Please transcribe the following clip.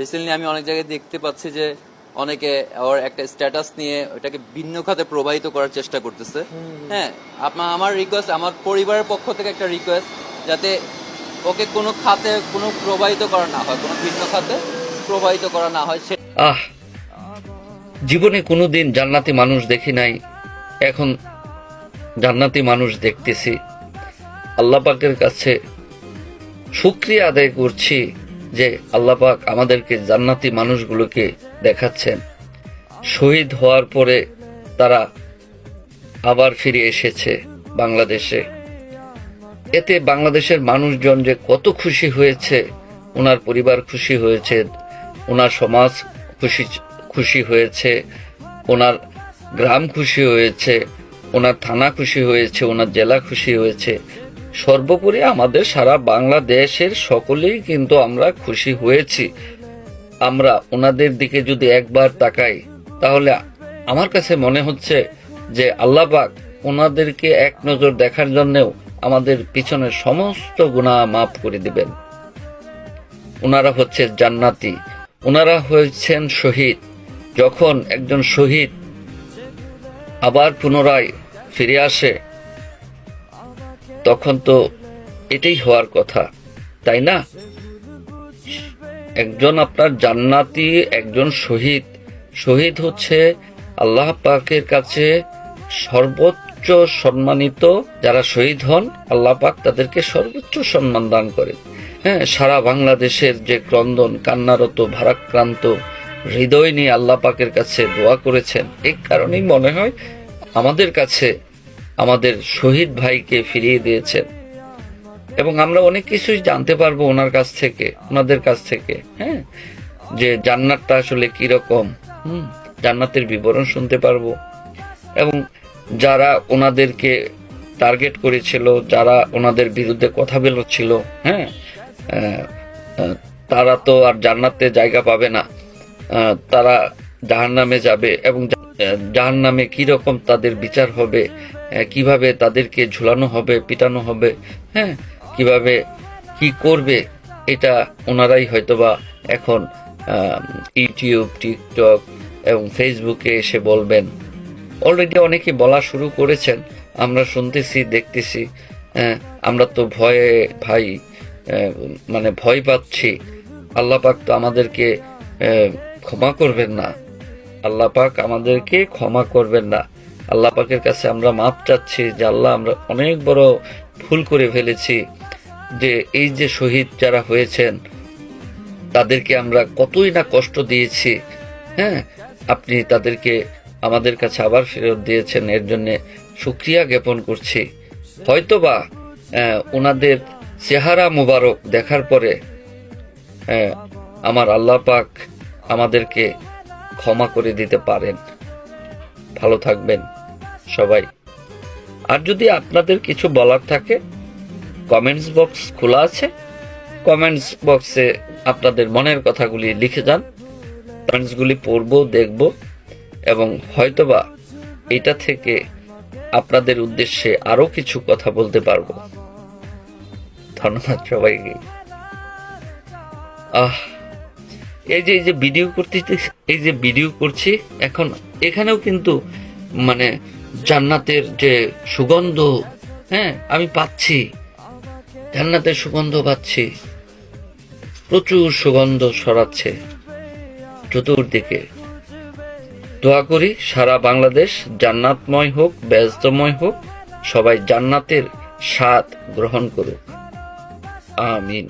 Recently আমি অনেক জায়গায় দেখতে পাচ্ছি যে অনেকে ওর একটা স্ট্যাটাস নিয়ে ওটাকে ভিন্ন খাতে প্রবাহিত করার চেষ্টা করতেছে। হ্যাঁ আপনার আমার রিকোয়েস্ট আমার পরিবারের পক্ষ থেকে একটা রিকোয়েস্ট যাতে ওকে কোনো খাতে কোনো প্রবাহিত করা না হয় কোনো ভিন্ন খাতে প্রবাহিত করা না হয় সে আহ জীবনে কোনো দিন জান্নাতি মানুষ দেখি নাই এখন জান্নাতি মানুষ দেখতেছি। আল্লাহ পাকের কাছে শুক্রিয়া আদায় করছি। যে আল্লাহ পাক আমাদেরকে জান্নাতি মানুষগুলোকে দেখাচ্ছেন। শহীদ হওয়ার পরে তারা আবার ফিরে এসেছে বাংলাদেশে। এতে বাংলাদেশের মানুষজন যে কত খুশি হয়েছে ওনার পরিবার খুশি হয়েছে ওনার সমাজ খুশি খুশি হয়েছে ওনার গ্রাম খুশি হয়েছে ওনার থানা খুশি হয়েছে ওনার জেলা খুশি হয়েছে। সর্বোপরি আমাদের সারা বাংলাদেশের সকলেই কিন্তু আমরা খুশি হয়েছি। আমরা ওনাদের দিকে যদি একবার তাকাই, তাহলে আমার কাছে মনে হচ্ছে যে আল্লাহ পাক ওনাদেরকে এক নজর দেখার জন্যেও আমাদের পিছনের সমস্ত গুণা মাফ করে দিবেন। ওনারা হচ্ছে জান্নাতি। ওনারা হয়েছেন শহীদ। যখন একজন শহীদ আবার পুনরায় ফিরে আসে তখন তো এটাই হওয়ার কথা, তাই না? একজন আপনার জান্নাতি, একজন শহীদ। শহীদ হচ্ছে আল্লাহ পাকের কাছে সর্বোচ্চ সম্মানিত যারা শহীদ হন, আল্লাহ পাক তাদেরকে সর্বোচ্চ সম্মান দান করে। হ্যাঁ সারা বাংলাদেশের যে ক্রন্দন, কান্নারত, ভারাক্রান্ত হৃদয় নিয়ে আল্লাহ পাকের কাছে দোয়া করেছেন, এই কারণেই মনে হয় আমাদের কাছে আমাদের শহীদ ভাইকে ফিরিয়ে দিয়েছেন। এবং আমরা অনেক কিছুই জানতে পারব ওনার কাছ থেকে, ওনাদের কাছ থেকে হ্যাঁ? যে জান্নাতটা আসলে কীরকম, হুম? জান্নাতের বিবরণ শুনতে পারব। এবং যারা ওনাদেরকে টার্গেট করেছিল, যারা ওনাদের বিরুদ্ধে কথা বেরোচ্ছিল হ্যাঁ? তারা তো আর জান্নাতে জায়গা পাবে না। তারা জাহান্নামে যাবে এবং জাহান্নামে কি রকম তাদের বিচার হবে কীভাবে তাদেরকে ঝুলানো হবে, পিটানো হবে হ্যাঁ কীভাবে কি করবে, এটা ওনারাই হয়তোবা এখন ইউটিউব, টিকটক এবং ফেসবুকে এসে বলবেন। অলরেডি অনেকে বলা শুরু করেছেন, আমরা শুনতেছি, দেখতেছি আমরা তো ভয়ে ভাই মানে ভয় পাচ্ছি। আল্লাহ পাক তো আমাদেরকে ক্ষমা করবেন না। আল্লাহ পাক আমাদেরকে ক্ষমা করবেন না। আল্লাহ পাকের কাছে আমরা মাপ চাচ্ছি যে আল্লাহ আমরা অনেক বড় ভুল করে ফেলেছি যে এই যে শহীদ যারা হয়েছেন, তাদেরকে আমরা কতই না কষ্ট দিয়েছি হ্যাঁ? আপনি তাদেরকে আমাদের কাছে আবার ফেরত দিয়েছেন, এর জন্যে সুক্রিয়া জ্ঞাপন করছি। হয়তোবা ওনাদের চেহারা মুবারক দেখার পরে আমার আল্লাহ পাক আমাদেরকে ক্ষমা করে দিতে পারেন। ভালো থাকবেন। সবাই। আর যদি আপনাদের কিছু বলার থাকে কমেন্টস বক্স খোলা আছে। কমেন্টস বক্সে আপনাদের মনের কথাগুলি লিখে যান। কমেন্টসগুলি পড়ব, দেখব এবং হয়তোবা এটা থেকে আপনাদের উদ্দেশ্যে আরও কিছু কথা বলতে পারব। ধন্যবাদ সবাইকে। আহ, এই যে এই যে ভিডিও করতে, এই যে ভিডিও করছি, এখন এখানেও কিন্তু মানে জান্নাতের যে সুগন্ধ হ্যাঁ আমি পাচ্ছি। জান্নাতের সুগন্ধ পাচ্ছি। প্রচুর সুগন্ধ ছড়াচ্ছে চতুর্দিকে। দোয়া করি সারা বাংলাদেশ জান্নাতময় হোক, ব্যস্তময় হোক, সবাই জান্নাতের স্বাদ গ্রহণ করুক। আমিন।